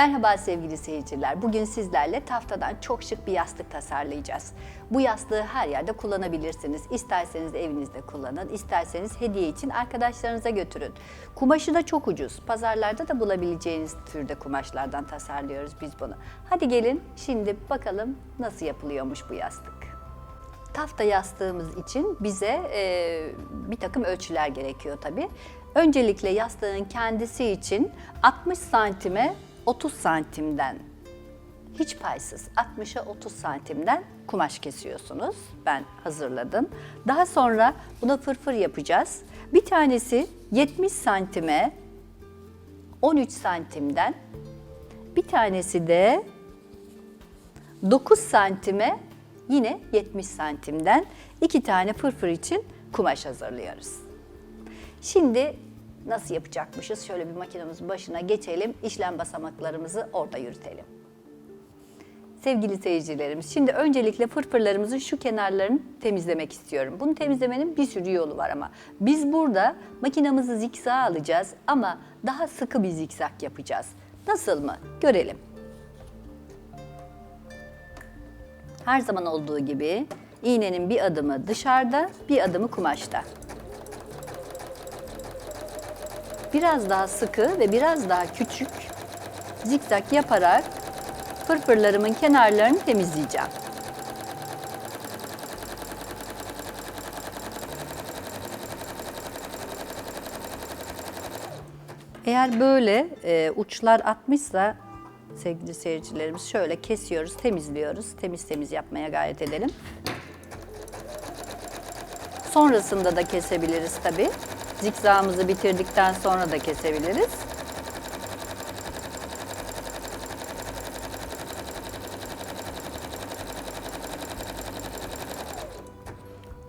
Merhaba sevgili seyirciler. Bugün sizlerle taftadan çok şık bir yastık tasarlayacağız. Bu yastığı her yerde kullanabilirsiniz. İsterseniz evinizde kullanın, isterseniz hediye için arkadaşlarınıza götürün. Kumaşı da çok ucuz. Pazarlarda da bulabileceğiniz türde kumaşlardan tasarlıyoruz biz bunu. Hadi gelin şimdi bakalım nasıl yapılıyormuş bu yastık. Tafta yastığımız için bize e, bir takım ölçüler gerekiyor tabii. Öncelikle yastığın kendisi için 60 santime 30 santimden hiç paysız 60'a 30 santimden kumaş kesiyorsunuz. Ben hazırladım. Daha sonra buna fırfır yapacağız. Bir tanesi 70 santime 13 santimden bir tanesi de 9 santime yine 70 santimden iki tane fırfır için kumaş hazırlıyoruz. Şimdi nasıl yapacakmışız? Şöyle bir makinemizin başına geçelim, işlem basamaklarımızı orada yürütelim. Sevgili seyircilerimiz, şimdi öncelikle fırfırlarımızın şu kenarlarını temizlemek istiyorum. Bunu temizlemenin bir sürü yolu var ama biz burada makinamızı zikzağa alacağız ama daha sıkı bir zikzak yapacağız. Nasıl mı? Görelim. Her zaman olduğu gibi iğnenin bir adımı dışarıda, bir adımı kumaşta. Biraz daha sıkı ve biraz daha küçük zikzak yaparak fırfırlarımın kenarlarını temizleyeceğim. Eğer böyle e, uçlar atmışsa sevgili seyircilerimiz şöyle kesiyoruz, temizliyoruz. Temiz temiz yapmaya gayret edelim. Sonrasında da kesebiliriz tabii. Zikzağımızı bitirdikten sonra da kesebiliriz.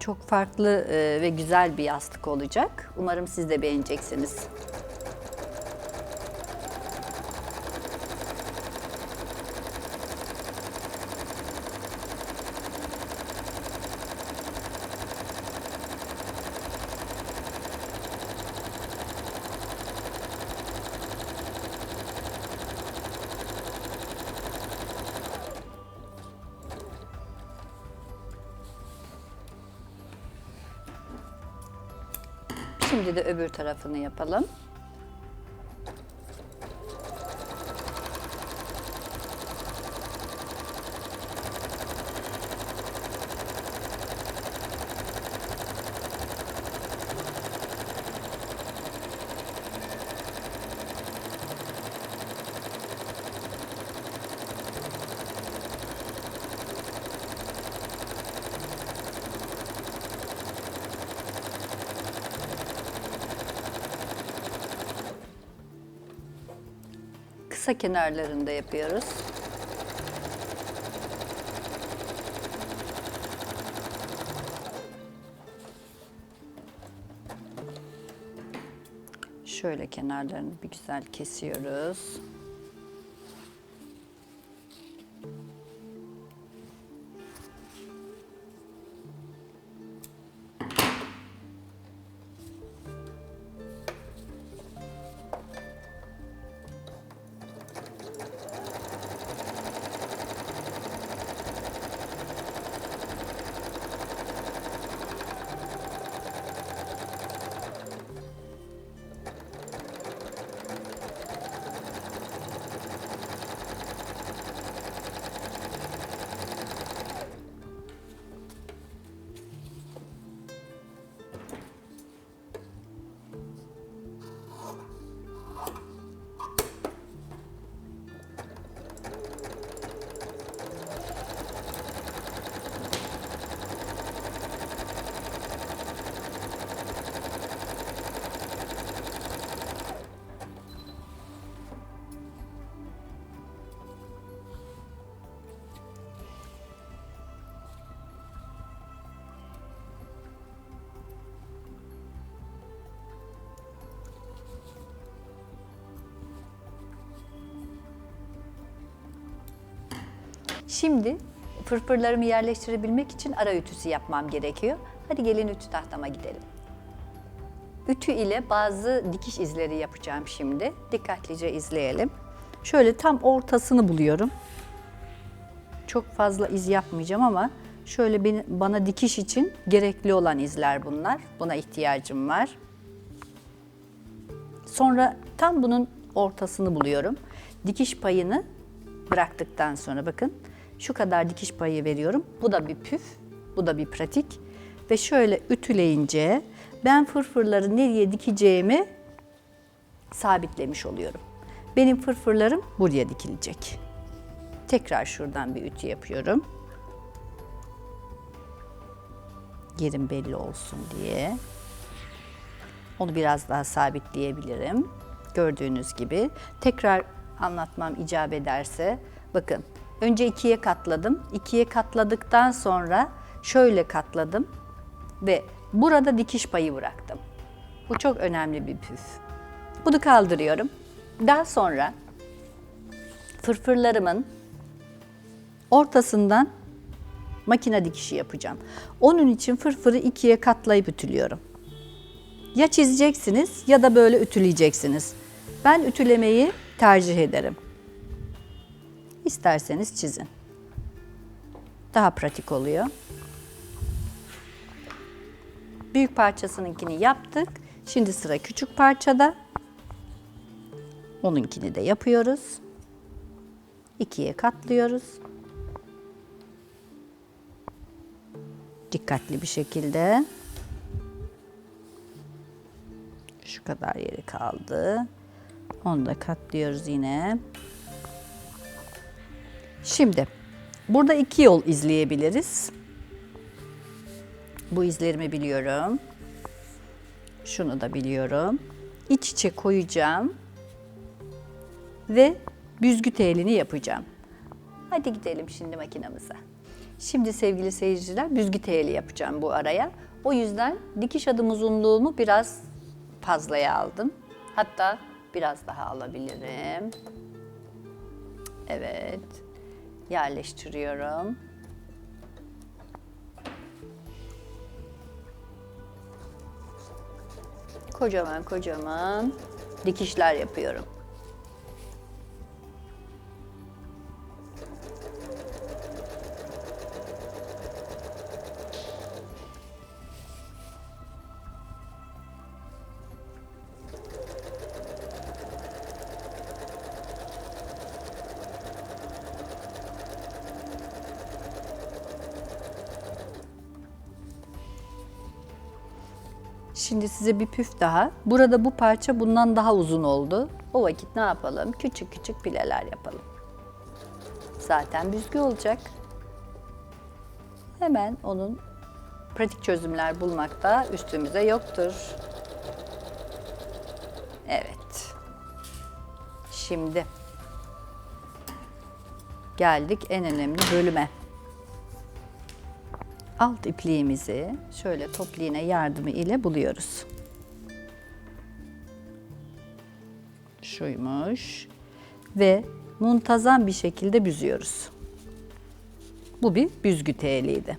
Çok farklı e, ve güzel bir yastık olacak. Umarım siz de beğeneceksiniz. Şimdi de öbür tarafını yapalım. Kısa kenarlarında yapıyoruz. Şöyle kenarlarını bir güzel kesiyoruz. Şimdi fırfırlarımı yerleştirebilmek için ara ütüsü yapmam gerekiyor. Hadi gelin ütü tahtama gidelim. Ütü ile bazı dikiş izleri yapacağım şimdi. Dikkatlice izleyelim. Şöyle tam ortasını buluyorum. Çok fazla iz yapmayacağım ama şöyle bana dikiş için gerekli olan izler bunlar. Buna ihtiyacım var. Sonra tam bunun ortasını buluyorum. Dikiş payını bıraktıktan sonra bakın şu kadar dikiş payı veriyorum. Bu da bir püf, bu da bir pratik. Ve şöyle ütüleyince ben fırfırları nereye dikeceğimi sabitlemiş oluyorum. Benim fırfırlarım buraya dikilecek. Tekrar şuradan bir ütü yapıyorum. Yerim belli olsun diye. Onu biraz daha sabitleyebilirim. Gördüğünüz gibi. Tekrar anlatmam icap ederse bakın önce ikiye katladım. İkiye katladıktan sonra şöyle katladım ve burada dikiş payı bıraktım. Bu çok önemli bir püf. Bunu kaldırıyorum. Daha sonra fırfırlarımın ortasından makine dikişi yapacağım. Onun için fırfırı ikiye katlayıp ütülüyorum. Ya çizeceksiniz ya da böyle ütüleyeceksiniz. Ben ütülemeyi tercih ederim. İsterseniz çizin. Daha pratik oluyor. Büyük parçasınınkini yaptık. Şimdi sıra küçük parçada. Onunkini de yapıyoruz. İkiye katlıyoruz. Dikkatli bir şekilde. Şu kadar yeri kaldı. Onu da katlıyoruz yine. Şimdi burada iki yol izleyebiliriz. Bu izlerimi biliyorum. Şunu da biliyorum. İç içe koyacağım ve büzgü telini yapacağım. Hadi gidelim şimdi makinamıza. Şimdi sevgili seyirciler büzgü teli yapacağım bu araya. O yüzden dikiş adım uzunluğumu biraz fazlaya aldım. Hatta biraz daha alabilirim. Evet. Yerleştiriyorum. Kocaman kocaman dikişler yapıyorum. Size bir püf daha. Burada bu parça bundan daha uzun oldu. O vakit ne yapalım? Küçük küçük pileler yapalım. Zaten büzgü olacak. Hemen onun pratik çözümler bulmakta üstümüze yoktur. Evet. Şimdi geldik en önemli bölüme. Alt ipliğimizi şöyle toplu yardımı ile buluyoruz. Şuymuş ve muntazam bir şekilde büzüyoruz. Bu bir büzgü teliydi.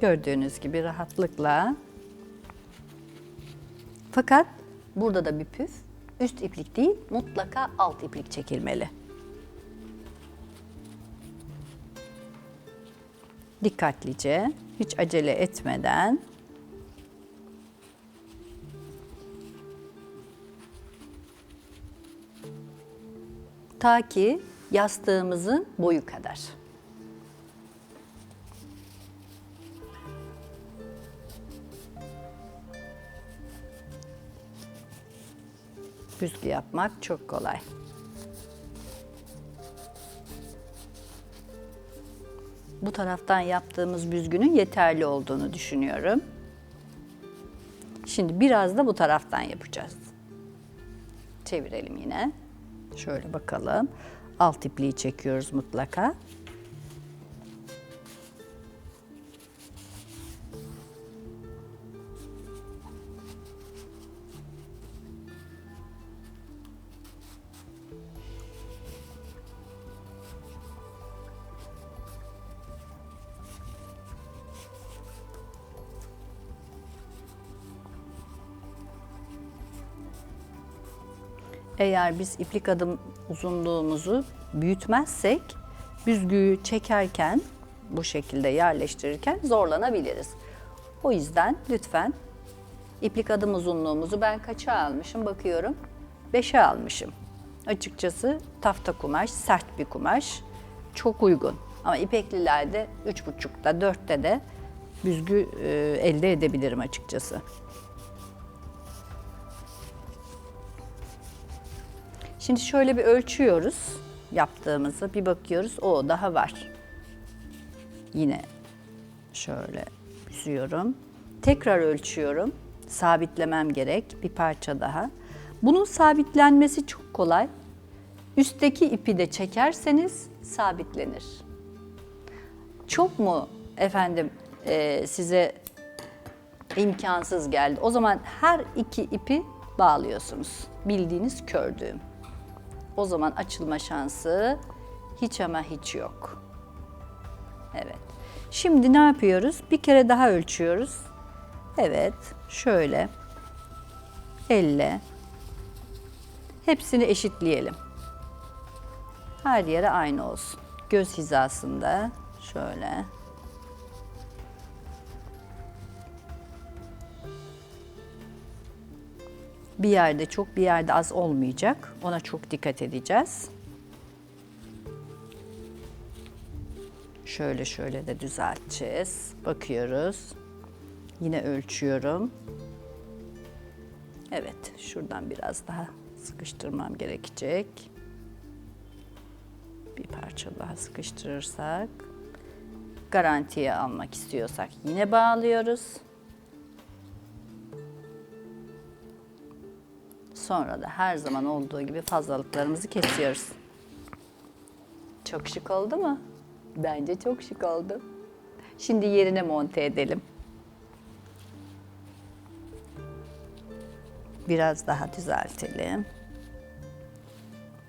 Gördüğünüz gibi rahatlıkla. Fakat burada da bir püf. Üst iplik değil, mutlaka alt iplik çekilmeli. Dikkatlice, hiç acele etmeden ta ki yastığımızın boyu kadar. Büzgü yapmak çok kolay. Bu taraftan yaptığımız büzgünün yeterli olduğunu düşünüyorum. Şimdi biraz da bu taraftan yapacağız. Çevirelim yine. Şöyle bakalım. Alt ipliği çekiyoruz mutlaka. Eğer biz iplik adım uzunluğumuzu büyütmezsek büzgüyü çekerken bu şekilde yerleştirirken zorlanabiliriz. O yüzden lütfen iplik adım uzunluğumuzu ben kaça almışım bakıyorum. 5'e almışım. Açıkçası tafta kumaş, sert bir kumaş. Çok uygun. Ama ipeklilerde 3,5'da 4'te de büzgü e, elde edebilirim açıkçası. Şimdi şöyle bir ölçüyoruz yaptığımızı. Bir bakıyoruz o daha var. Yine şöyle büzüyorum. Tekrar ölçüyorum. Sabitlemem gerek bir parça daha. Bunun sabitlenmesi çok kolay. Üstteki ipi de çekerseniz sabitlenir. Çok mu efendim e, size imkansız geldi? O zaman her iki ipi bağlıyorsunuz. Bildiğiniz kör düğüm. O zaman açılma şansı hiç ama hiç yok. Evet. Şimdi ne yapıyoruz? Bir kere daha ölçüyoruz. Evet, şöyle. Elle. Hepsini eşitleyelim. Her yere aynı olsun. Göz hizasında şöyle. Bir yerde çok, bir yerde az olmayacak. Ona çok dikkat edeceğiz. Şöyle şöyle de düzelteceğiz. Bakıyoruz. Yine ölçüyorum. Evet, şuradan biraz daha sıkıştırmam gerekecek. Bir parça daha sıkıştırırsak, garantiye almak istiyorsak yine bağlıyoruz. Sonra da her zaman olduğu gibi fazlalıklarımızı kesiyoruz. Çok şık oldu mu? Bence çok şık oldu. Şimdi yerine monte edelim. Biraz daha düzeltelim.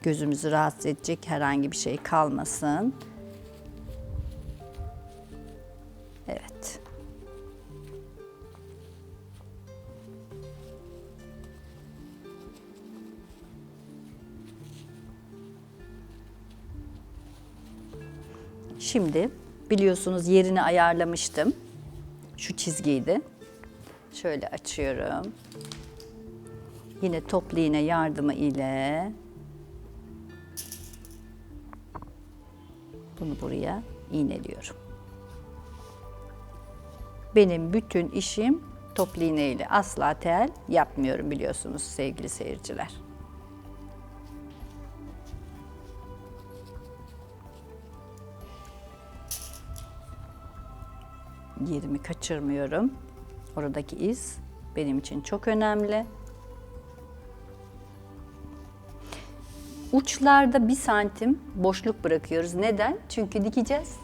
Gözümüzü rahatsız edecek herhangi bir şey kalmasın. Şimdi biliyorsunuz yerini ayarlamıştım. Şu çizgiydi. Şöyle açıyorum. Yine toplu iğne yardımı ile bunu buraya iğneliyorum. Benim bütün işim toplu iğne ile asla tel yapmıyorum biliyorsunuz sevgili seyirciler. Yerimi kaçırmıyorum. Oradaki iz benim için çok önemli. Uçlarda bir santim boşluk bırakıyoruz. Neden? Çünkü dikeceğiz.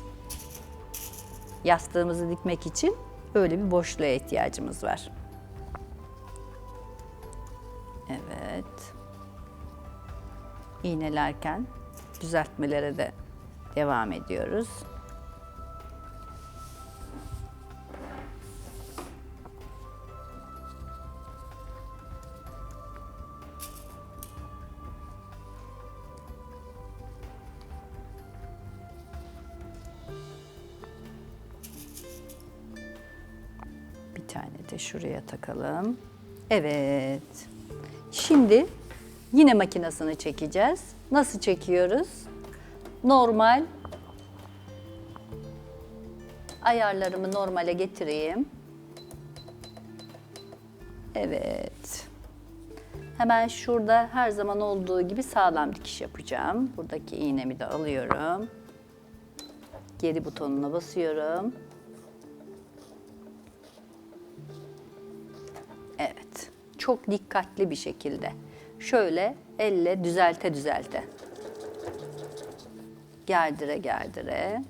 Yastığımızı dikmek için öyle bir boşluğa ihtiyacımız var. Evet. İğnelerken düzeltmelere de devam ediyoruz. De şuraya takalım. Evet. Şimdi yine makinesini çekeceğiz. Nasıl çekiyoruz? Normal ayarlarımı normale getireyim. Evet. Hemen şurada her zaman olduğu gibi sağlam dikiş yapacağım. Buradaki iğnemi de alıyorum. Geri butonuna basıyorum. Çok dikkatli bir şekilde. Şöyle elle düzelte düzelte. Gerdire gerdire.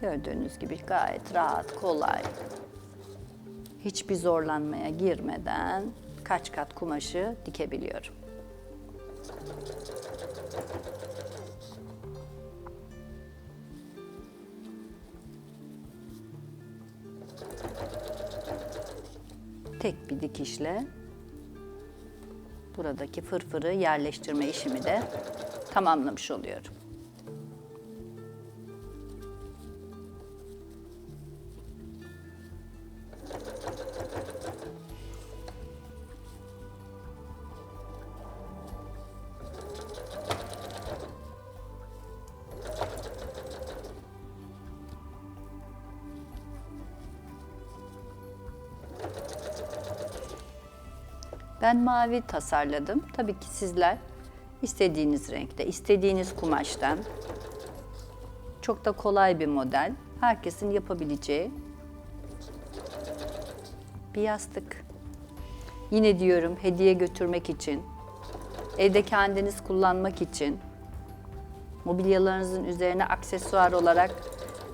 Gördüğünüz gibi gayet rahat, kolay. Hiçbir zorlanmaya girmeden kaç kat kumaşı dikebiliyorum. Tek bir dikişle buradaki fırfırı yerleştirme işimi de tamamlamış oluyorum. Ben mavi tasarladım. Tabii ki sizler istediğiniz renkte, istediğiniz kumaştan. Çok da kolay bir model. Herkesin yapabileceği bir yastık. Yine diyorum hediye götürmek için, evde kendiniz kullanmak için, mobilyalarınızın üzerine aksesuar olarak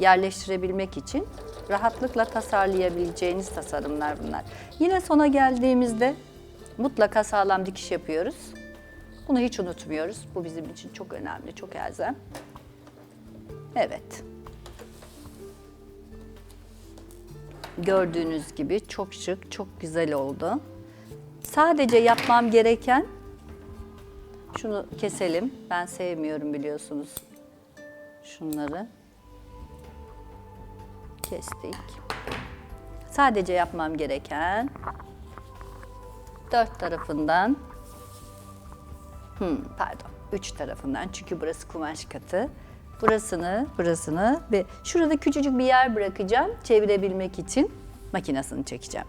yerleştirebilmek için rahatlıkla tasarlayabileceğiniz tasarımlar bunlar. Yine sona geldiğimizde mutlaka sağlam dikiş yapıyoruz. Bunu hiç unutmuyoruz. Bu bizim için çok önemli, çok elzem. Evet. Gördüğünüz gibi çok şık, çok güzel oldu. Sadece yapmam gereken şunu keselim. Ben sevmiyorum biliyorsunuz şunları. Kestik. Sadece yapmam gereken dört tarafından hmm, pardon üç tarafından çünkü burası kumaş katı. Burasını, burasını ve şurada küçücük bir yer bırakacağım çevirebilmek için makinesini çekeceğim.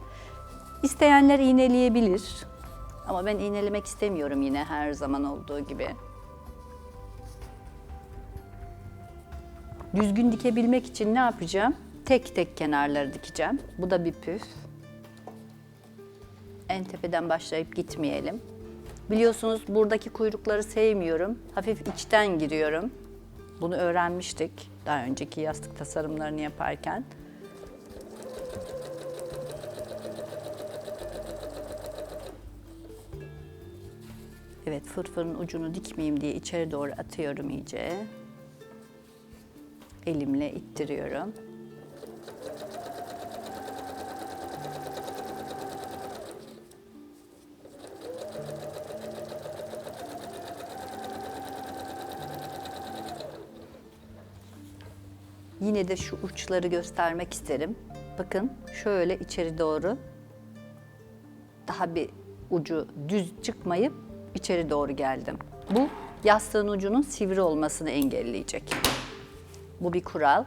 İsteyenler iğneleyebilir ama ben iğnelemek istemiyorum yine her zaman olduğu gibi. Düzgün dikebilmek için ne yapacağım? Tek tek kenarları dikeceğim. Bu da bir püf. En tepeden başlayıp gitmeyelim. Biliyorsunuz buradaki kuyrukları sevmiyorum. Hafif içten giriyorum. Bunu öğrenmiştik daha önceki yastık tasarımlarını yaparken. Evet fırfırın ucunu dikmeyeyim diye içeri doğru atıyorum iyice. Elimle ittiriyorum. Yine de şu uçları göstermek isterim. Bakın şöyle içeri doğru daha bir ucu düz çıkmayıp içeri doğru geldim. Bu yastığın ucunun sivri olmasını engelleyecek. Bu bir kural.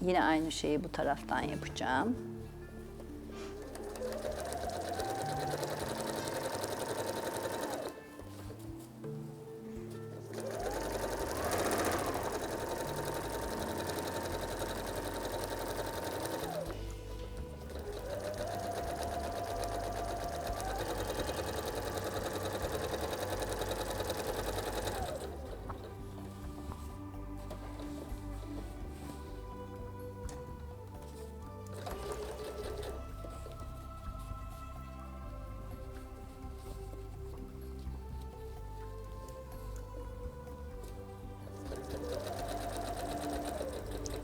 Yine aynı şeyi bu taraftan yapacağım.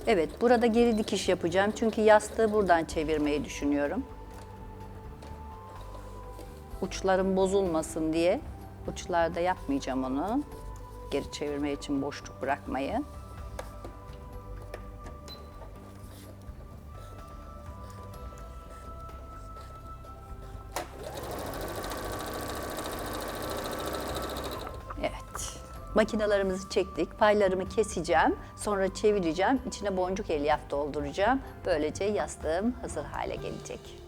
Evet, burada geri dikiş yapacağım. Çünkü yastığı buradan çevirmeyi düşünüyorum. Uçlarım bozulmasın diye uçlarda yapmayacağım onu. Geri çevirme için boşluk bırakmayı. Makinalarımızı çektik. Paylarımı keseceğim. Sonra çevireceğim. İçine boncuk elyaf dolduracağım. Böylece yastığım hazır hale gelecek.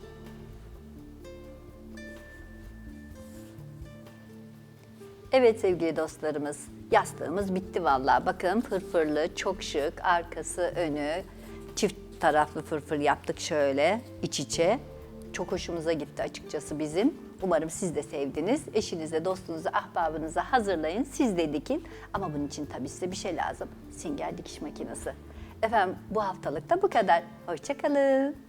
Evet sevgili dostlarımız, yastığımız bitti vallahi. Bakın fırfırlı, çok şık, arkası, önü, çift taraflı fırfır yaptık şöyle iç içe. Çok hoşumuza gitti açıkçası bizim. Umarım siz de sevdiniz. Eşinize, dostunuza, ahbabınıza hazırlayın. Siz de dikin. Ama bunun için tabii size bir şey lazım. Sünger dikiş makinesi. Efendim bu haftalık da bu kadar. Hoşçakalın.